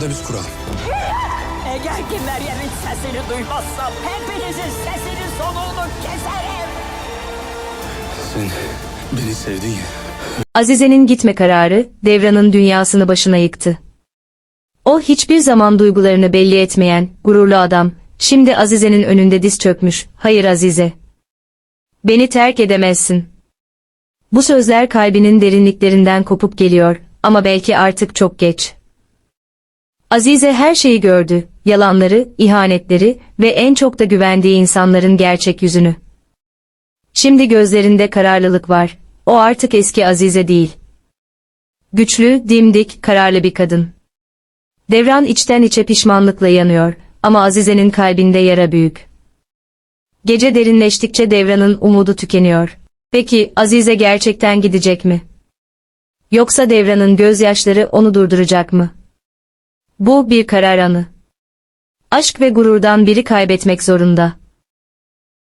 da biz kuralım. Eğer ki Meryem'in sesini duymazsam hepinizin sesini soluğunu keserim. Sen beni sevdin ya. Azize'nin gitme kararı, Devran'ın dünyasını başına yıktı. O hiçbir zaman duygularını belli etmeyen, gururlu adam, şimdi Azize'nin önünde diz çökmüş, hayır Azize. Beni terk edemezsin. Bu sözler kalbinin derinliklerinden kopup geliyor, ama belki artık çok geç. Azize her şeyi gördü, yalanları, ihanetleri ve en çok da güvendiği insanların gerçek yüzünü. Şimdi gözlerinde kararlılık var. O artık eski Azize değil. Güçlü, dimdik, kararlı bir kadın. Devran içten içe pişmanlıkla yanıyor ama Azize'nin kalbinde yara büyük. Gece derinleştikçe Devran'ın umudu tükeniyor. Peki Azize gerçekten gidecek mi? Yoksa Devran'ın gözyaşları onu durduracak mı? Bu bir karar anı. Aşk ve gururdan biri kaybetmek zorunda.